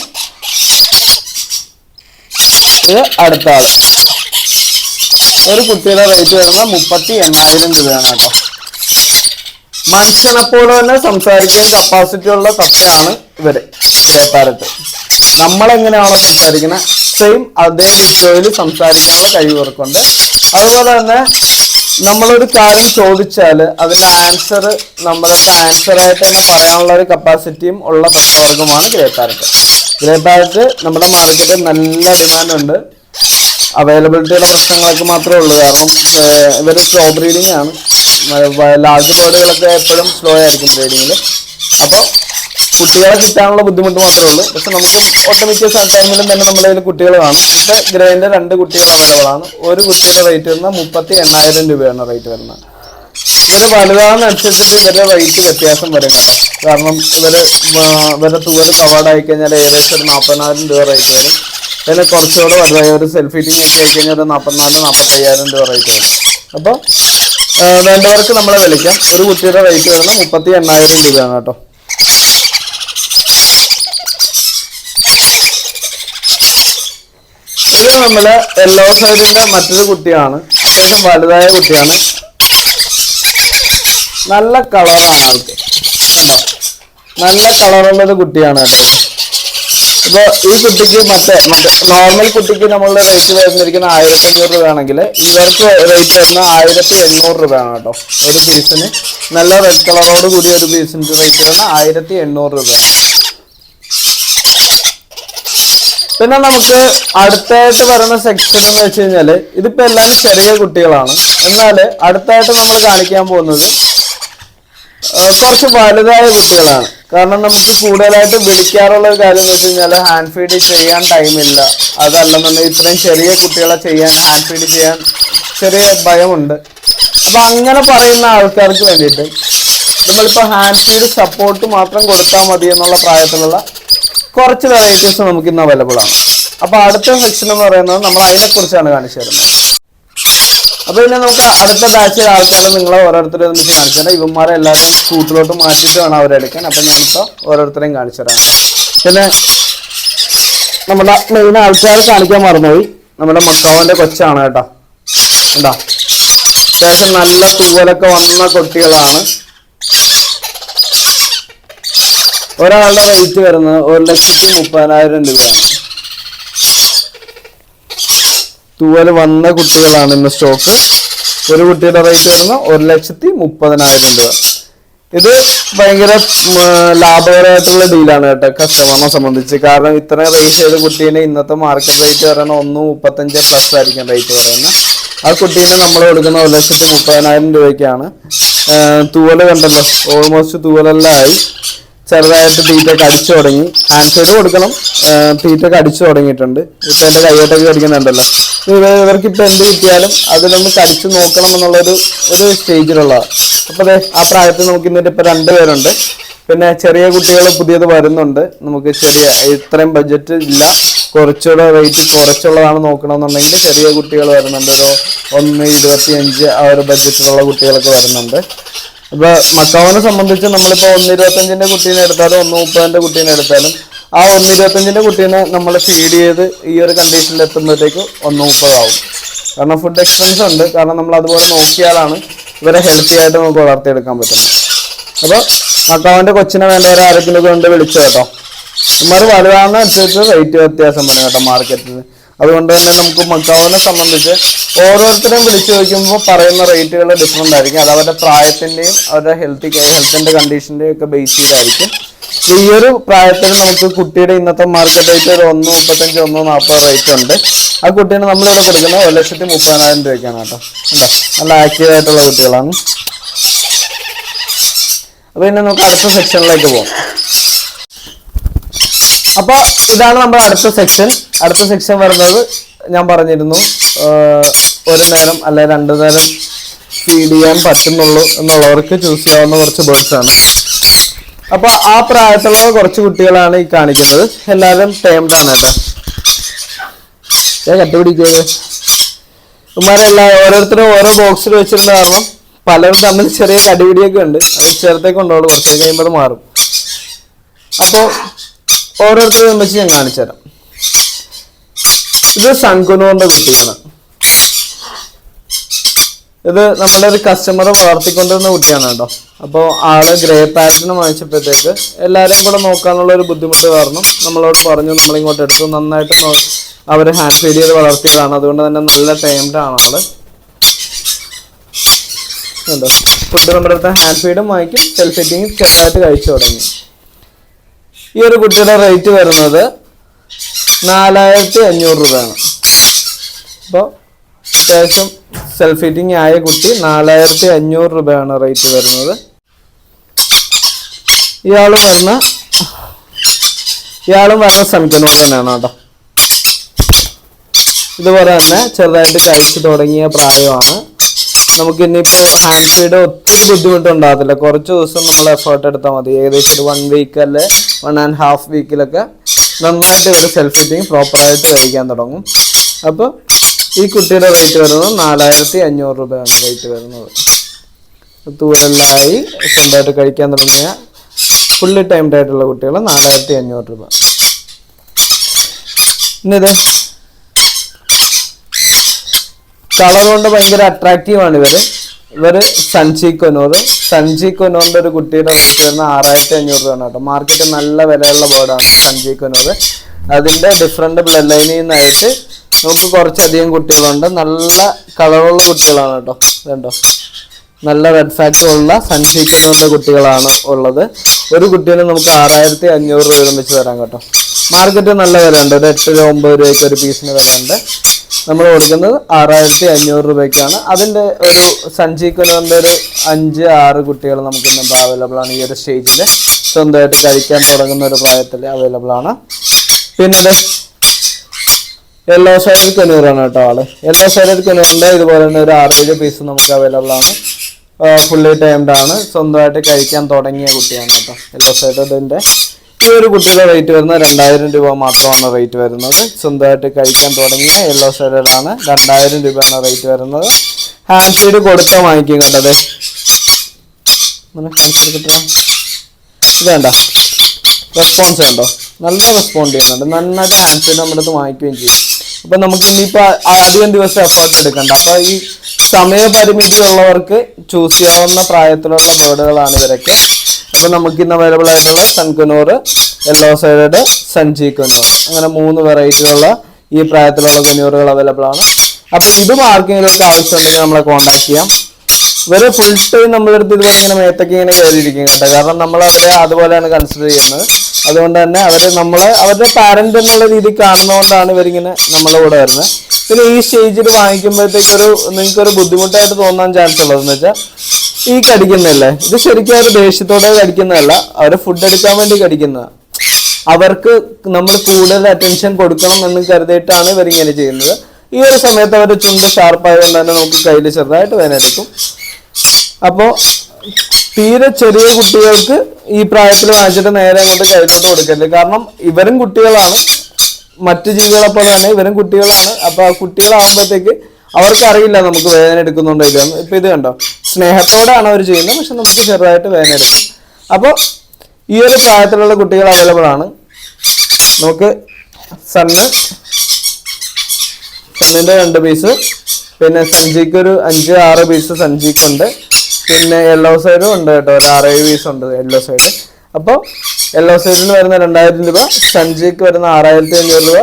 ഇത് അടുത്ത ആൾ. ഒരു കുട്ടിയുടെ റേറ്റ് വരുന്നത് മുപ്പത്തി എണ്ണായിരം രൂപയാണ് കേട്ടോ. മനുഷ്യനെപ്പോലെ തന്നെ സംസാരിക്കാൻ കപ്പാസിറ്റി ഉള്ള തത്തയാണ് ഇവർ ഗ്രേപ്പാരറ്റ് നമ്മളെങ്ങനെയാണോ സംസാരിക്കുന്നത് സെയിം അതേ രീതിയിൽ സംസാരിക്കാനുള്ള കഴിവ് ഇവർക്കുണ്ട്. അതുപോലെ തന്നെ നമ്മളൊരു കാര്യം ചോദിച്ചാൽ അതിന്റെ ആൻസർ നമ്മൾക്ക് ആൻസർ ആയിട്ട് തന്നെ പറയാനുള്ള ഒരു കപ്പാസിറ്റിയും ഉള്ള തത്വവർഗമാണ് ഗ്രേ പാരറ്റ് ഗ്രേ പാരറ്റ് നമ്മുടെ മാർക്കറ്റിൽ നല്ല ഡിമാൻഡ് ഉണ്ട് അവൈലബിലിറ്റിയുടെ പ്രശ്നങ്ങളൊക്കെ മാത്രമേ ഉള്ളൂ. കാരണം ഇവർ സ്ലോ ബ്രീഡിംഗ് ആണ്. ലാർജ് ബേർഡുകളൊക്കെ എപ്പോഴും സ്ലോ ആയിരിക്കും ബ്രീഡിങ്ങിൽ അപ്പോൾ കുട്ടികളെ കിട്ടാനുള്ള ബുദ്ധിമുട്ട് മാത്രമേ ഉള്ളൂ. പക്ഷെ നമുക്ക് ഒട്ടുമിക്ക ടൈമിലും തന്നെ നമ്മുടെ കയ്യിൽ കുട്ടികൾ കാണും ഇന്നത്തെ ഗ്രേന്റെ രണ്ട് കുട്ടികൾ അവൈലബിൾ ആണ്. ഒരു കുട്ടിയുടെ റേറ്റ് വരുന്നത് മുപ്പത്തി എണ്ണായിരം രൂപയാണ് റേറ്റ് വരുന്നത്. ഇവർ വലുതാണെന്നനുസരിച്ചിട്ട് ഇവരുടെ റേറ്റ് വ്യത്യാസം വരും കേട്ടോ. കാരണം ഇവർ ഇവരുടെ തൂവൽ കവേർഡ് ആയി കഴിഞ്ഞാൽ ഏകദേശം ഒരു നാൽപ്പതിനായിരം രൂപ റേറ്റ് വരും. പിന്നെ കുറച്ചുകൂടെ വലുതായി ഒരു സെൽഫ് ടീം ഒക്കെ ആയി കഴിഞ്ഞാൽ ഒരു നാൽപ്പത്തിനാല് നാൽപ്പത്തയ്യായിരം രൂപ റേറ്റ് വരും. അപ്പോൾ വേണ്ടവർക്ക് നമ്മളെ വിളിക്കാം. ഒരു കുട്ടിയുടെ റേറ്റ് വരുന്നത് മുപ്പത്തി എണ്ണായിരം രൂപയാണ് കേട്ടോ. ഇത് നമ്മൾ യെല്ലോ സൈഡിന്റെ മറ്റൊരു കുട്ടിയാണ്. അത്യാവശ്യം വലുതായ കുട്ടിയാണ്. നല്ല കളറാണ് ആൾക്ക്. നല്ല കളറുള്ള കുട്ടിയാണ് കേട്ടോ. ഇപ്പൊ ഈ കുട്ടിക്ക് മറ്റേ മറ്റേ നോർമൽ കുട്ടിക്ക് നമ്മളുടെ റേറ്റ് വരുന്നിരിക്കുന്ന ആയിരത്തി അഞ്ഞൂറ് രൂപയാണെങ്കിൽ ഇവർക്ക് റേറ്റ് വരുന്ന ആയിരത്തി എണ്ണൂറ് രൂപയാണ് കേട്ടോ. ഒരു പീസിന് നല്ല റെഡ് കളറോട് കൂടിയ ഒരു പീസിന്റെ റേറ്റ് വരുന്ന ആയിരത്തി എണ്ണൂറ് രൂപയാണ്. പിന്നെ നമുക്ക് അടുത്തായിട്ട് വരുന്ന സെക്ഷൻ എന്ന് വെച്ച് കഴിഞ്ഞാൽ ഇതിപ്പോ എല്ലാം ചെറിയ കുട്ടികളാണ്. എന്നാൽ അടുത്തായിട്ട് നമ്മൾ കാണിക്കാൻ പോകുന്നത് കുറച്ച് വലുതായ കുട്ടികളാണ്. കാരണം നമുക്ക് കൂടുതലായിട്ട് വിളിക്കാറുള്ള ഒരു കാര്യം എന്ന് വെച്ച് ഹാൻഡ് ഫീഡ് ചെയ്യാൻ ടൈമില്ല അതല്ലെന്നുണ്ടെങ്കിൽ ഇത്രയും ചെറിയ കുട്ടികളെ ചെയ്യാൻ ഹാൻഡ് ഫീഡ് ചെയ്യാൻ ചെറിയ ഭയമുണ്ട്. അപ്പൊ അങ്ങനെ പറയുന്ന ആൾക്കാർക്ക് വേണ്ടിയിട്ട് നമ്മളിപ്പോ ഹാൻഡ് ഫീഡ് സപ്പോർട്ട് മാത്രം കൊടുത്താൽ മതി എന്നുള്ള പ്രായത്തിലുള്ള കുറച്ച് വെറൈറ്റീസ് നമുക്ക് ഇന്ന് അവൈലബിൾ ആണ്. അപ്പൊ അടുത്ത സെക്ഷൻ എന്ന് പറയുന്നത് നമ്മൾ അതിനെ കുറിച്ചാണ് കാണിച്ചു തരുന്നത്. അപ്പൊ പിന്നെ നമുക്ക് അടുത്ത ബാച്ചിൽ ആൾക്കാരെ നിങ്ങളെ ഓരോരുത്തരും നമുക്ക് കാണിച്ചു തരാം. ഇവന്മാരെ എല്ലാവരും കൂട്ടിലോട്ട് മാറ്റിയിട്ട് വേണം അവരെടുക്കാൻ അപ്പൊ ഞാനിപ്പോ ഓരോരുത്തരെയും കാണിച്ചു തരാം. പിന്നെ നമ്മുടെ മെയിൻ ആൾക്കാർ കാണിക്കാൻ മറന്നുപോയി. നമ്മുടെ മക്കാവിന്റെ കൊച്ചാണ് കേട്ടോ. എന്താ അത്യാവശ്യം നല്ല തൂവലൊക്കെ വന്ന കുട്ടികളാണ്. ഒരാളുടെ റേറ്റ് വരുന്നത് ഒരു ലക്ഷത്തി മുപ്പതിനായിരം രൂപയാണ് തൂവൽ വന്ന കുട്ടികളാണ് ഇന്ന് സ്റ്റോക്ക് ഒരു കുട്ടിയുടെ റേറ്റ് വരുന്നത് ഒരു ലക്ഷത്തി മുപ്പതിനായിരം രൂപ. ഇത് ഭയങ്കര ലാഭകരമായിട്ടുള്ള ഡീലാണ് കേട്ടോ കസ്റ്റമറിനെ സംബന്ധിച്ച്. കാരണം ഇത്ര റേറ്റ് ചെയ്ത കുട്ടീനെ ഇന്നത്തെ മാർക്കറ്റ് റേറ്റ് പറയുന്നത് ഒന്ന് മുപ്പത്തഞ്ച് പ്ലസ് ആയിരിക്കും റേറ്റ് പറയുന്നത് ആ കുട്ടീനെ നമ്മൾ കൊടുക്കുന്ന ഒരു ലക്ഷത്തി മുപ്പതിനായിരം രൂപയ്ക്കാണ്. തൂവൽ കണ്ടല്ലോ ഓൾമോസ്റ്റ് തൂവലെല്ലാം ആയി. ചെറുതായിട്ട് തീറ്റയൊക്കെ അടിച്ചു തുടങ്ങി. ഹാൻഡ് ഫീഡ് കൊടുക്കണം തീറ്റയൊക്കെ അടിച്ചു തുടങ്ങിയിട്ടുണ്ട്. ഇപ്പൊ എന്റെ കൈയോട്ടൊക്കെ കടിക്കുന്നുണ്ടല്ലോ ഇവ ഇവർക്ക് ഇപ്പൊ എന്ത് കിട്ടിയാലും അതിലൊന്ന് കടിച്ചു നോക്കണം എന്നുള്ളൊരു ഒരു സ്റ്റേജിലുള്ളതാണ്. അപ്പോൾ അതെ ആ പ്രായത്തിൽ നമുക്ക് ഇന്നിട്ട് രണ്ട് പേരുണ്ട്. പിന്നെ ചെറിയ കുട്ടികൾ പുതിയത് വരുന്നുണ്ട്. നമുക്ക് ചെറിയ ഇത്രയും ബഡ്ജറ്റ് ഇല്ല. കുറച്ചുകൂടെ റേറ്റ് കുറച്ചുള്ളതാണ് നോക്കണമെന്നുണ്ടെങ്കിൽ ചെറിയ കുട്ടികൾ വരുന്നുണ്ട്. ഒരു ഒന്ന് ഇരുപത്തിയഞ്ച് ആ ഒരു ബഡ്ജറ്റിലുള്ള കുട്ടികളൊക്കെ വരുന്നുണ്ട്. ഇപ്പൊ മക്കാവിനെ സംബന്ധിച്ച് നമ്മളിപ്പോ ഒന്ന് ഇരുപത്തഞ്ചിന്റെ കുട്ടീനെ എടുത്താലും ഒന്ന് മുപ്പതിന്റെ കുട്ടീനെ എടുത്താലും ആ ഒന്ന് ഇരുപത്തഞ്ചിന്റെ കുട്ടീനെ നമ്മൾ ഫീഡ് ചെയ്ത് ഈ ഒരു കണ്ടീഷനിൽ എത്തുമ്പോഴത്തേക്ക് ഒന്ന് മുപ്പതാവും. കാരണം ഫുഡ് എക്സ്പെൻസ് ഉണ്ട്. കാരണം നമ്മൾ അതുപോലെ നോക്കിയാലാണ് ഇവരെ ഹെൽത്തി ആയിട്ട് നമുക്ക് വളർത്തിയെടുക്കാൻ പറ്റുന്നത്. അപ്പോൾ മക്കാവിന്റെ കൊച്ചിനെ വേണ്ട ഒരു ആരെങ്കിലും കൊണ്ട് വിളിച്ചു കേട്ടോ. ഇമാർ വലുതാണെന്ന് അനുസരിച്ച് റേറ്റ് വ്യത്യാസം വരും കേട്ടോ മാർക്കറ്റിൽ അതുകൊണ്ട് തന്നെ നമുക്ക് മക്കാവിനെ സംബന്ധിച്ച് ഓരോരുത്തരും വിളിച്ചു ചോദിക്കുമ്പോൾ പറയുന്ന റേറ്റുകൾ ഡിഫറെന്റ് ആയിരിക്കും. അത് അവരുടെ പ്രായത്തിന്റെയും അവരുടെ ഹെൽത്തി ഹെൽത്തിന്റെ കണ്ടീഷന്റെയും ഒക്കെ ബേസ് ചെയ്തായിരിക്കും. ഈ ഒരു പ്രായത്തിൽ നമുക്ക് കുട്ടിയുടെ ഇന്നത്തെ മാർക്കറ്റ് റേറ്റ് ഒരു ഒന്ന് മുപ്പത്തഞ്ച് ഒന്ന് നാൽപ്പത് റേറ്റ് ഉണ്ട്. ആ കുട്ടീനെ നമ്മളിവിടെ കൊടുക്കുന്നത് ഒരു ലക്ഷത്തി മുപ്പതിനായിരം രൂപയ്ക്കാണ് കേട്ടോ. അല്ലേ നല്ല ആക്റ്റീവ് ആയിട്ടുള്ള കുട്ടികളാണ്. അപ്പോൾ ഇനി നമുക്ക് അടുത്ത സെക്ഷനിലേക്ക് പോകാം അപ്പൊ ഇതാണ് നമ്മുടെ അടുത്ത സെക്ഷൻ അടുത്ത സെക്ഷൻ വരുന്നത് ഞാൻ പറഞ്ഞിരുന്നു ഒരു നേരം അല്ലെ രണ്ടു നേരം ഫീഡ് ചെയ്യാൻ പറ്റുന്നുള്ളൂ എന്നുള്ളവർക്ക് ചൂസ് ചെയ്യാവുന്ന കുറച്ച് ബേർഡ്സ് ആണ്. അപ്പൊ ആ പ്രായത്തിലുള്ള കുറച്ച് കുട്ടികളാണ് ഈ കാണിക്കുന്നത്. എല്ലാവരും ടൈംഡ് ആണ് കേട്ടോ. ഞാൻ കണ്ടുപിടിക്കുന്നത് ഉമ്മാരെല്ലാം ഓരോരുത്തരും ഓരോ ബോക്സിൽ വെച്ചിരുന്ന കാരണം പലരും തമ്മിൽ ചെറിയ കടിപിടിയൊക്കെ ഉണ്ട്. അത് ചേർത്തേക്ക് കൊണ്ടോളൂ കുറച്ച് കഴിയുമ്പോൾ മാറും. അപ്പോൾ ഓരോരുത്തരും വെച്ച് ഞാൻ കാണിച്ചു തരാം ഇത് സൺകുനുവിന്റെ കുട്ടിയാണ്. ഇത് നമ്മുടെ ഒരു കസ്റ്റമർ വളർത്തിക്കൊണ്ടിരുന്ന കുട്ടിയാണ് കേട്ടോ. അപ്പോൾ ആൾ ഗ്രേ പാറ്റേൺ വാങ്ങിച്ചപ്പോഴത്തേക്ക് എല്ലാവരെയും കൂടെ നോക്കാനുള്ള ഒരു ബുദ്ധിമുട്ട് കാരണം നമ്മളോട് പറഞ്ഞു നമ്മളിങ്ങോട്ട് എടുത്തു. നന്നായിട്ട് അവർ ഹാൻഡ് ഫീഡ് ചെയ്ത് വളർത്തിയതാണ്. അതുകൊണ്ട് തന്നെ നല്ല ടൈംഡ് ആണ് ആൾ. കണ്ടോ? ഫുഡ് നമ്മുടെ അടുത്ത് ഹാൻഡ് ഫീഡും വാങ്ങിക്കും. സെൽഫ് ഫിറ്റിങ് ചെറുതായിട്ട് കഴിച്ചു തുടങ്ങി. ഈ ഒരു കുട്ടിയുടെ റേറ്റ് വരുന്നത് നാലായിരത്തി അഞ്ഞൂറ് രൂപയാണ്. അപ്പോൾ അത്യാവശ്യം സെൽഫ് ഫിറ്റിംഗ് ആയ കുട്ടി നാലായിരത്തി അഞ്ഞൂറ് രൂപയാണ് റേറ്റ് വരുന്നത്. ഇയാൾ വരുന്ന ഇയാളും സൺകനോട് തന്നെയാണ് കേട്ടോ. ഇതുപോലെ തന്നെ ചെറുതായിട്ട് കഴിച്ചു തുടങ്ങിയ പ്രായമാണ്. നമുക്ക് ഇനിയിപ്പോൾ ഹാൻഡ് ഫീഡ് ഒത്തിരി ബുദ്ധിമുട്ടുണ്ടാകത്തില്ല. കുറച്ച് ദിവസം നമ്മൾ എഫേർട്ട് എടുത്താൽ മതി. ഏകദേശം ഒരു വൺ വീക്ക് അല്ലെ? വൺ ആൻഡ് ഹാഫ് വീക്കിലൊക്കെ നന്നായിട്ട് ഇവർ സെൽഫ് ഫിറ്റിംഗ് പ്രോപ്പറായിട്ട് കഴിക്കാൻ തുടങ്ങും. അപ്പോൾ ഈ കുട്ടിയുടെ റേറ്റ് വരുന്നത് നാലായിരത്തി അഞ്ഞൂറ് രൂപയാണ് റേറ്റ് വരുന്നത്. തൂവലെല്ലായി സ്വന്തമായിട്ട് കഴിക്കാൻ തുടങ്ങിയ ഫുള്ളി ടൈംഡ് ആയിട്ടുള്ള കുട്ടികൾ നാലായിരത്തി അഞ്ഞൂറ് രൂപ ഇന്നിത് കളർ കൊണ്ട് ഭയങ്കര അട്രാക്റ്റീവ് ആണ് ഇവർ. ഇവർ സഞ്ചി കൊനൂർ. സഞ്ചി കൊനൂറിന്റെ ഒരു കുട്ടിയുടെ റേറ്റ് വരുന്ന ആറായിരത്തി അഞ്ഞൂറ് രൂപയാണ് കേട്ടോ. മാർക്കറ്റ് നല്ല വിലയുള്ള ബേർഡാണ് സഞ്ചി കൊനൂർ. അതിന്റെ ഡിഫറെന്റ് ബ്ലഡ് ലൈനിൽ നിന്നായിട്ട് നമുക്ക് കുറച്ചധികം കുട്ടികളുണ്ട്. നല്ല കളറുള്ള കുട്ടികളാണ് കേട്ടോ. കണ്ടോ? നല്ല റെഡ് ഫാക്ടർ ഉള്ള സഞ്ചി കുട്ടികളാണ് ഉള്ളത്. ഒരു കുട്ടീനെ നമുക്ക് ആറായിരത്തി അഞ്ഞൂറ് രൂപ വെച്ച് തരാം കേട്ടോ. മാർക്കറ്റ് നല്ല വിലയുണ്ട്. ഒരു എട്ട് രൂപ ഒമ്പത് രൂപയ്ക്ക് ഒരു പീസിന് വിലയുണ്ട്. നമ്മൾ കൊടുക്കുന്നത് ആറായിരത്തി അഞ്ഞൂറ് രൂപയ്ക്കാണ്. അതിന്റെ ഒരു സഞ്ചിക്കുന്നതിന്റെ ഒരു അഞ്ച് ആറ് കുട്ടികൾ നമുക്ക് ഇന്നിപ്പോൾ അവൈലബിൾ ആണ് ഈ ഒരു സ്റ്റേജിൽ സ്വന്തമായിട്ട് കഴിക്കാൻ തുടങ്ങുന്ന ഒരു പ്രായത്തിൽ അവൈലബിൾ ആണ്. പിന്നെ യെല്ലോ സൈഡിൽ കിണറാണ് കേട്ടോ ആൾ. യെല്ലോ സൈഡിൽ കനൂറിന്റെ ഇതുപോലെ തന്നെ ഒരു ആറേഴ് പീസ് നമുക്ക് അവൈലബിൾ ആണ്. ഫുള്ളി ടൈംഡ് ആണ്. സ്വന്തമായിട്ട് കഴിക്കാൻ തുടങ്ങിയ കുട്ടിയാണ് കേട്ടോ. യെല്ലോ സൈഡിന്റെ ഈ ഒരു കുട്ടിയുടെ റേറ്റ് വരുന്നത് രണ്ടായിരം രൂപ മാത്രമാണ് റേറ്റ് വരുന്നത്. സ്വന്തമായിട്ട് കഴിക്കാൻ തുടങ്ങിയ യെല്ലോ സെലറാണ് രണ്ടായിരം രൂപയാണ് റേറ്റ് വരുന്നത്. ഹാൻഡ് ഫീഡ് കൊടുക്കാൻ വാങ്ങിക്കും കണ്ടത് ഇതേണ്ട റെസ്പോൺസ് ഉണ്ടോ നല്ല റെസ്പോണ്ട് ചെയ്യുന്നുണ്ട്. നന്നായിട്ട് ഹാൻഡ് ഫീഡ് നമ്മുടെ അടുത്ത് വാങ്ങിക്കുകയും ചെയ്യും. അപ്പൊ നമുക്ക് ഇനിയിപ്പോ ആദ്യം ദിവസം എഫേർട്ട് എടുക്കണ്ട. അപ്പോൾ ഈ സമയപരിമിതി ഉള്ളവർക്ക് ചൂസ് ചെയ്യാവുന്ന പ്രായത്തിലുള്ള ബേർഡുകളാണ് ഇവരൊക്കെ. അപ്പൊ നമുക്ക് ഇന്ന് അവൈലബിൾ ആയിട്ടുള്ള സൺകുനൂർ യെല്ലോ സൈഡ് സഞ്ചി കുനൂർ അങ്ങനെ മൂന്ന് വെറൈറ്റികളുള്ള ഈ പ്രായത്തിലുള്ള കുനൂറുകൾ അവൈലബിൾ ആണ്. അപ്പൊ ഇതും ആർക്കെങ്കിലും ആവശ്യമുണ്ടെങ്കിൽ നമ്മളെ കോൺടാക്ട് ചെയ്യാം. ഇവർ ഫുൾ ടൈം നമ്മളെടുത്ത് ഇതുപോലെ ഇങ്ങനെ മേത്തൊക്കെ ഇങ്ങനെ കയറിയിരിക്കും കേട്ടോ. കാരണം നമ്മൾ അവരെ അതുപോലെയാണ് കൺസിഡർ ചെയ്യുന്നത്. അതുകൊണ്ട് തന്നെ അവർ നമ്മളെ അവരുടെ പാരന്റ് എന്നുള്ള രീതി കാണുന്നതുകൊണ്ടാണ് ഇവരിങ്ങനെ നമ്മളെ കൂടെ വരുന്നത്. പിന്നെ ഈ സ്റ്റേജിൽ വാങ്ങിക്കുമ്പോഴത്തേക്ക് ഒരു നിങ്ങൾക്ക് ഒരു ബുദ്ധിമുട്ടായിട്ട് തോന്നാൻ ചാൻസ് ഉള്ളതെന്ന് വെച്ചാൽ ഈ കടിക്കുന്നല്ലേ ഇത് ശരിക്കും അവർ ദേഷ്യത്തോടെ കടിക്കുന്നതല്ല. അവരെ ഫുഡ് എടുക്കാൻ വേണ്ടി കടിക്കുന്ന അവർക്ക് നമ്മൾ കൂടുതൽ അറ്റൻഷൻ കൊടുക്കണം എന്ന് കരുതിയിട്ടാണ് ഇവരിങ്ങനെ ചെയ്യുന്നത്. ഈ ഒരു സമയത്ത് അവരുടെ ചുണ്ട് ഷാർപ്പായതുകൊണ്ട് തന്നെ നമുക്ക് കയ്യിൽ ചെറുതായിട്ട് വേദനയെടുക്കും അപ്പോൾ തീരെ ചെറിയ കുട്ടികൾക്ക് ഈ പ്രായത്തിൽ വാങ്ങിച്ചിട്ട് നേരെ അങ്ങോട്ട് കയ്യിലോട്ട് കൊടുക്കരുത്. കാരണം ഇവരും കുട്ടികളാണ്. മറ്റു ജീവികളെപ്പോലെ തന്നെ ഇവരും കുട്ടികളാണ്. അപ്പോൾ ആ കുട്ടികളാകുമ്പോഴത്തേക്ക് അവർക്ക് അറിയില്ല നമുക്ക് വേദന എടുക്കുന്നുണ്ടോ ഇപ്പൊ ഇത് കണ്ടോ? സ്നേഹത്തോടാണ് അവർ ചെയ്യുന്നത് പക്ഷെ നമുക്ക് ചെറുതായിട്ട് വേദന എടുക്കും. അപ്പോൾ ഈ ഒരു പ്രായത്തിലുള്ള കുട്ടികൾ അവൈലബിൾ ആണ്. നമുക്ക് സണ്ണ് സണ്ണിന്റെ രണ്ട് പീസ് പിന്നെ സഞ്ജിക്ക് ഒരു അഞ്ച് ആറ് പീസ് സഞ്ജിക്കുണ്ട് പിന്നെ യെല്ലോ സൈഡും ഉണ്ട് കേട്ടോ. ഒരു ആറേഴ് പീസ് ഉണ്ട് യെല്ലോ സൈഡ് അപ്പോൾ യെല്ലോ സൈഡിൽ വരുന്ന രണ്ടായിരം രൂപ സഞ്ജിക്ക് വരുന്ന ആറായിരത്തി അഞ്ഞൂറ് രൂപ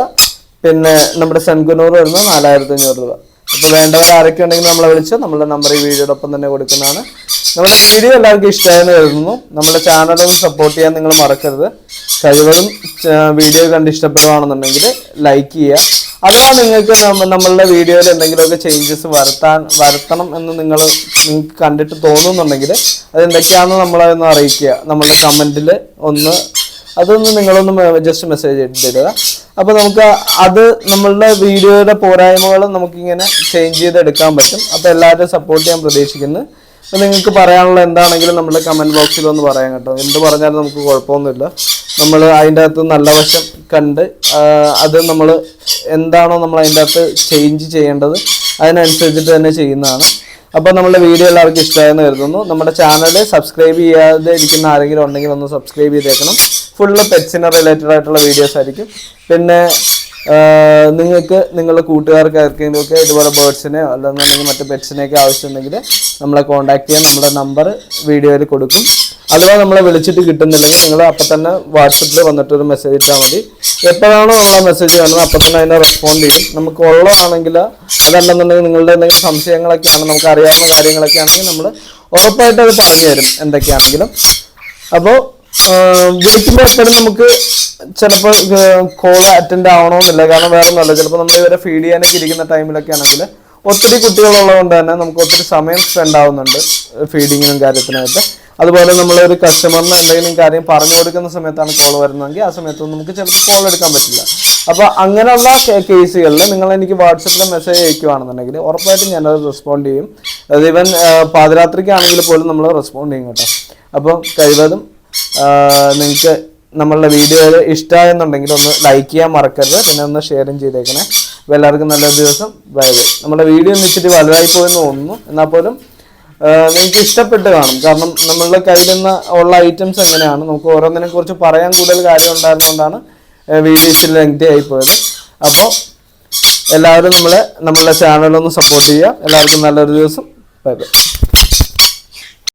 പിന്നെ നമ്മുടെ സെൻകുനൂർ വരുന്ന നാലായിരത്തി അഞ്ഞൂറ് രൂപ. അപ്പോൾ വേണ്ടവർ ആരൊക്കെ ഉണ്ടെങ്കിൽ നമ്മളെ വിളിച്ച് നമ്മളുടെ നമ്പർ ഈ വീഡിയോയുടെ ഒപ്പം തന്നെ കൊടുക്കുന്നതാണ്. നമ്മുടെ വീഡിയോ എല്ലാവർക്കും ഇഷ്ടമായെന്ന് കരുതുന്നു. നമ്മുടെ ചാനൽ ഒന്ന് സപ്പോർട്ട് ചെയ്യാൻ നിങ്ങൾ മറക്കരുത്. കഴിവതും വീഡിയോ കണ്ട് ഇഷ്ടപ്പെടുകയാണെന്നുണ്ടെങ്കിൽ ലൈക്ക് ചെയ്യുക. അഥവാ നിങ്ങൾക്ക് നമ്മളുടെ വീഡിയോയിൽ എന്തെങ്കിലുമൊക്കെ ചേഞ്ചസ് വരുത്താൻ വരുത്തണം എന്ന് നിങ്ങൾ നിങ്ങൾക്ക് കണ്ടിട്ട് തോന്നുന്നുണ്ടെങ്കിൽ അത് എന്തൊക്കെയാണെന്ന് നമ്മളെ ഒന്ന് അറിയിക്കുക. നമ്മളുടെ കമന്റിൽ ഒന്ന് അതൊന്ന് നിങ്ങളൊന്ന് ജസ്റ്റ് മെസ്സേജ് ഇട്ടിടുക അപ്പോൾ നമുക്ക് അത് നമ്മളുടെ വീഡിയോയുടെ പോരായ്മകൾ നമുക്കിങ്ങനെ ചേഞ്ച് ചെയ്തെടുക്കാൻ പറ്റും. അപ്പോൾ എല്ലാവരും സപ്പോർട്ട് ചെയ്യാൻ പ്രതീക്ഷിക്കുന്നു. അപ്പോൾ നിങ്ങൾക്ക് പറയാനുള്ള എന്താണെങ്കിലും നമ്മുടെ കമന്റ് ബോക്സിൽ ഒന്ന് പറയാം കേട്ടോ. എന്ത് പറഞ്ഞാലും നമുക്ക് കുഴപ്പമൊന്നുമില്ല. നമ്മൾ അതിന്റെ അകത്ത് നല്ല വശം കണ്ട് അത് നമ്മൾ എന്താണോ നമ്മൾ അതിന്റെ അകത്ത് ചേഞ്ച് ചെയ്യേണ്ടത് അതിനനുസരിച്ചിട്ട് തന്നെ ചെയ്യുന്നതാണ്. അപ്പോൾ നമ്മുടെ വീഡിയോ എല്ലാവർക്കും ഇഷ്ടമായെന്ന് കരുതുന്നു. നമ്മുടെ ചാനൽ സബ്സ്ക്രൈബ് ചെയ്യാതെ ഇരിക്കുന്ന ആരെങ്കിലും ഉണ്ടെങ്കിൽ ഒന്ന് സബ്സ്ക്രൈബ് ചെയ്തേക്കണം. ഫുള്ള് പെറ്റ്സിനെ റിലേറ്റഡ് ആയിട്ടുള്ള വീഡിയോസ് ആയിരിക്കും. പിന്നെ നിങ്ങൾക്ക് നിങ്ങളുടെ കൂട്ടുകാർക്ക് ആർക്കെങ്കിലും ഒക്കെ ഇതുപോലെ ബേർഡ്സിനെ അല്ലെന്നുണ്ടെങ്കിൽ മറ്റു പെറ്റ്സിനെയൊക്കെ ആവശ്യമുണ്ടെങ്കിൽ നമ്മളെ കോൺടാക്ട് ചെയ്യാൻ നമ്മുടെ നമ്പർ വീഡിയോയിൽ കൊടുക്കും. അഥവാ നമ്മളെ വിളിച്ചിട്ട് കിട്ടുന്നില്ലെങ്കിൽ നിങ്ങൾ അപ്പം തന്നെ വാട്സപ്പിൽ വന്നിട്ട് ഒരു മെസ്സേജ് ഇട്ടാൽ മതി. എപ്പോഴാണോ നമ്മളെ മെസ്സേജ് കാണുന്നത് അപ്പം തന്നെ അതിനെ റെസ്പോണ്ട് ചെയ്യും. നമുക്ക് ഉള്ളതാണെങ്കിൽ അതല്ലെന്നുണ്ടെങ്കിൽ നിങ്ങളുടെ എന്തെങ്കിലും സംശയങ്ങളൊക്കെയാണ് നമുക്ക് അറിയാവുന്ന കാര്യങ്ങളൊക്കെ ആണെങ്കിൽ നമ്മൾ ഉറപ്പായിട്ട് അത് പറഞ്ഞു തരും എന്തൊക്കെയാണെങ്കിലും. അപ്പോൾ വിളിക്കുമ്പോൾ എപ്പോഴും നമുക്ക് ചിലപ്പോൾ കോൾ അറ്റൻഡ് ആവണമെന്നില്ല കാരണം വേറെ ഒന്നുമല്ല ചിലപ്പോൾ നമ്മൾ ഇവരെ ഫീഡ് ചെയ്യാനൊക്കെ ഇരിക്കുന്ന ടൈമിലൊക്കെ ആണെങ്കിൽ ഒത്തിരി കുട്ടികളുള്ളതുകൊണ്ട് തന്നെ നമുക്ക് ഒത്തിരി സമയം സ്പെൻഡ് ആവുന്നുണ്ട് ഫീഡിങ്ങിനും കാര്യത്തിനായിട്ട്. അതുപോലെ നമ്മൾ ഒരു കസ്റ്റമറിന് എന്തെങ്കിലും കാര്യം പറഞ്ഞു കൊടുക്കുന്ന സമയത്താണ് കോൾ വരുന്നതെങ്കിൽ ആ സമയത്തൊന്നും നമുക്ക് ചിലപ്പോൾ കോൾ എടുക്കാൻ പറ്റില്ല. അപ്പോൾ അങ്ങനെയുള്ള കേസുകളിൽ നിങ്ങൾ എനിക്ക് വാട്സപ്പിൽ മെസ്സേജ് അയക്കുകയാണെന്നുണ്ടെങ്കിൽ ഉറപ്പായിട്ടും ഞാനത് റെസ്പോണ്ട് ചെയ്യും. അത് ഈവൻ പാതിരാത്രിക്കാണെങ്കിൽ പോലും നമ്മൾ റെസ്പോണ്ട് ചെയ്യും കേട്ടോ. അപ്പോൾ കഴിവതും നിങ്ങൾക്ക് നമ്മളുടെ വീഡിയോയിൽ ഇഷ്ടമായെന്നുണ്ടെങ്കിൽ ഒന്ന് ലൈക്ക് ചെയ്യാൻ മറക്കരുത്. പിന്നെ ഒന്ന് ഷെയറും ചെയ്തേക്കണേ. അപ്പോൾ എല്ലാവർക്കും നല്ലൊരു ദിവസം. ബൈ ബൈ നമ്മുടെ വീഡിയോ ഒന്ന് ഇച്ചിരി വലുതായി പോയെന്ന് തോന്നുന്നു. എന്നാൽ പോലും നിങ്ങൾക്ക് ഇഷ്ടപ്പെട്ട് കാണും. കാരണം നമ്മളുടെ കയ്യിൽ നിന്ന് ഉള്ള ഐറ്റംസ് എങ്ങനെയാണ്? നമുക്ക് ഓരോന്നിനെ കുറിച്ച് പറയാൻ കൂടുതൽ കാര്യം ഉണ്ടായിരുന്നുകൊണ്ടാണ് വീഡിയോ ഇച്ചിരി ലെങ്തി ആയിപ്പോയത് പോയത്. അപ്പോൾ എല്ലാവരും നമ്മളെ നമ്മളുടെ ചാനലൊന്ന് സപ്പോർട്ട് ചെയ്യുക. എല്ലാവർക്കും നല്ലൊരു ദിവസം. Bye bye